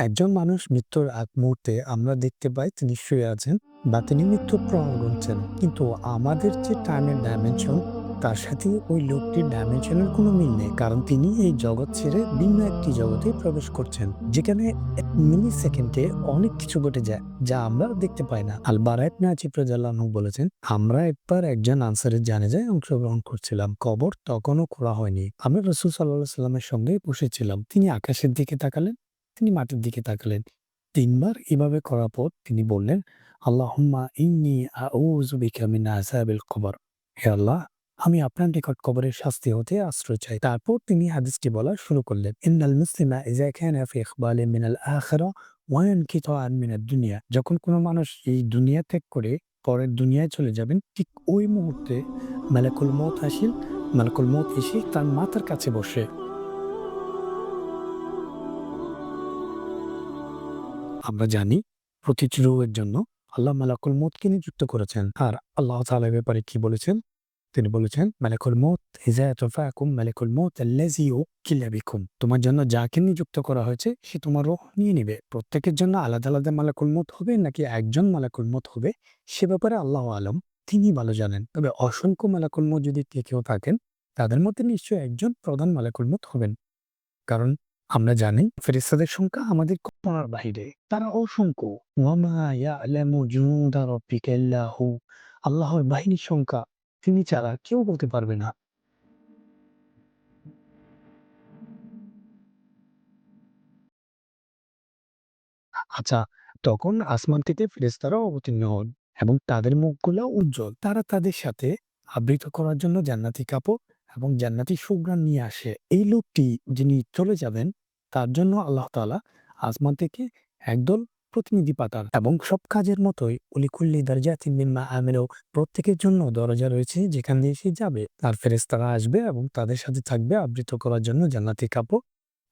একজন মানুষ মৃত্যুর আগ মুহূর্তে আমরা দেখতে পাই তিনি শুয়ে আছেন বা তিনি মৃত্যুর প্রমাণ গুনছেন কিন্তু আমাদের যে টাইমের ডাইমেনশন তার সাথে ওই লোকটির ডাইমেনশনের কোনো মিল নেই। কারণ তিনি এই জগৎ ছেড়ে ভিন্ন একটি জগতে প্রবেশ করছেন, যেখানে এক মিলি সেকেন্ডে অনেক কিছু ঘটে যায়, যা আমরা দেখতে পাই না। আল বারায়ত নাজিব রাজাল্লাহু বলেছেন, আমরা একবার একজন আনসারের জানাজায় অংশগ্রহণ করছিলাম। কবর তখনও খোলা হয়নি। আমি রসুল সাল্লাহ সাল্লামের সঙ্গে বসেছিলাম। তিনি আকাশের দিকে তাকালেন তিনি মাটির দিকে তাকালেন। তিনবার এভাবে করার পর তিনি বললেন, আল্লাহুম্মা ইন্নি মিন কবর। হে আল্লাহ, আমি আপনার নিকট কবরের শাস্তি হতে আশ্রয় চাই। তারপর তিনি হাদিসটি বলা শুরু করলেন, ইন্নাল মুসলিমা ইযা কানা ফি ইকবালিন মিনাল আখিরা ওয়া দুনিয়া। যখন কোনো মানুষ এই দুনিয়া ত্যাগ করে পরের দুনিয়ায় চলে যাবেন, ঠিক ওই মুহূর্তে মালাকুল মত আসিল মালাকুল মত এসে তার মাথার কাছে বসে। আমরা জানি প্রতিটি রোগের জন্য আল্লাহ মালাকুল মৌতকে নিযুক্ত করেছেন। আর আল্লাহ তাআলা ব্যাপারে কি বলেছেন? তিনি বলেছেন, মালাকুল মৌত ইজা তাফাকুম, মালাকুল মৌত তোমার জন্য যাকে নিযুক্ত করা হয়েছে, সে তোমার রূহ নিয়ে নিবে। প্রত্যেকের জন্য আলাদা আলাদা মালাকুল মৌত হবে, নাকি একজন মালাকুল মৌত হবে, সে ব্যাপারে আল্লাহ আলম তিনি ভালো জানেন। তবে অসংখ্য মালাকুল মৌত যদি কে কেউ থাকেন, তাদের মধ্যে নিশ্চয়ই একজন প্রধান মালাকুল মত হবেন। কারণ আমরা জানি ফেরেশতাদের সংখ্যা আমাদের কল্পনার বাহিরে। তারা অসংখ্য। আল্লাহর বাহিনীর সংখ্যা তিনি ছাড়া কেউ বলতে পারবে না। আচ্ছা তখন আসমান থেকে ফেরেশতারা অবতীর্ণ হন এবং তাদের মুখগুলো উজ্জ্বল। তারা তাদের সাথে আবৃত করার জন্য জান্নাতি কাপড় এবং জান্নাতি সুঘ্রাণ নিয়ে আসে। এই লোকটি যিনি চলে যাবেন, তার জন্য আল্লাহ তাআলা আসমান থেকে একদল প্রতিনিধি পাঠান এবং সব কাজের মতোই অলিকুল্লি দারজাতিন মিম্মা আমিলু, প্রত্যেকের জন্য দরজা রয়েছে যেখান দিয়ে সে যাবে। আর ফেরেশতারা আসবে এবং তাদের সাথে থাকবে আবৃত করার জন্য জান্নাতি কাপড়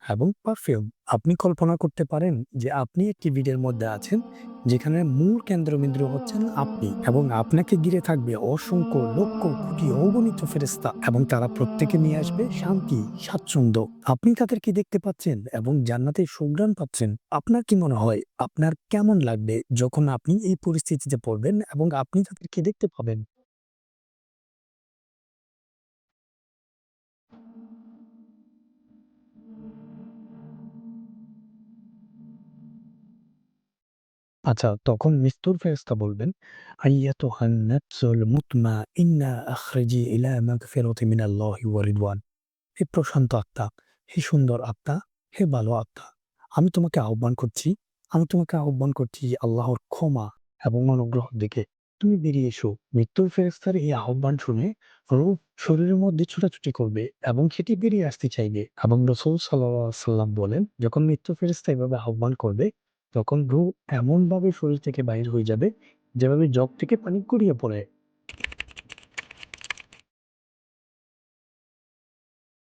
এবং পারফিউম আপনি কল্পনা করতে পারেন যে আপনি একটি ভিড়ের মধ্যে আছেন যেখানে মূল কেন্দ্রবিন্দু হচ্ছেন আপনি এবং আপনাকে ঘিরে থাকবে অসংখ্য লক্ষ কোটি অগণিত ফেরেস্তা এবং তারা প্রত্যেকে নিয়ে আসবে শান্তি, স্বাচ্ছন্দ্য। আপনি তাদের কি দেখতে পাচ্ছেন এবং জান্নাতে সুগ্রাণ পাচ্ছেন। আপনার কি মনে হয়, আপনার কেমন লাগবে যখন আপনি এই পরিস্থিতিতে পড়বেন এবং আপনি তাদেরকে দেখতে পাবেন? আচ্ছা, তখন মৃত্যুর ফেরেশতা বলবেন, আইয়াতুহান নাফসুল মুতমাইন্না আখরিজি ইলা মাগফিরাতি মিনাল্লাহি ওয়া রিদওয়ান। হে প্রশান্ত আত্মা, হে সুন্দর আত্মা, হে ভালো আত্মা। আমি তোমাকে আহ্বান করছি, আমি তোমাকে আহ্বান করছি আল্লাহর ক্ষমা এবং অনুগ্রহের দিকে। তুমি বেরিয়ে এসো। মৃত্যুর ফেরেস্তার এই আহ্বান শুনে রূহ শরীরের মধ্যে ছোটাছুটি করবে এবং সেটি বেরিয়ে আসতে চাইবে এবং রাসূল সাল্লাল্লাহু আলাইহি ওয়াসাল্লাম বলেন, যখন মৃত্যু ফেরেশতা এভাবে আহ্বান করবে তখন ভ্রু এমনভাবে শরীর থেকে বাইর হয়ে যাবে যেভাবে জগ থেকে পানি গড়িয়ে পড়ে।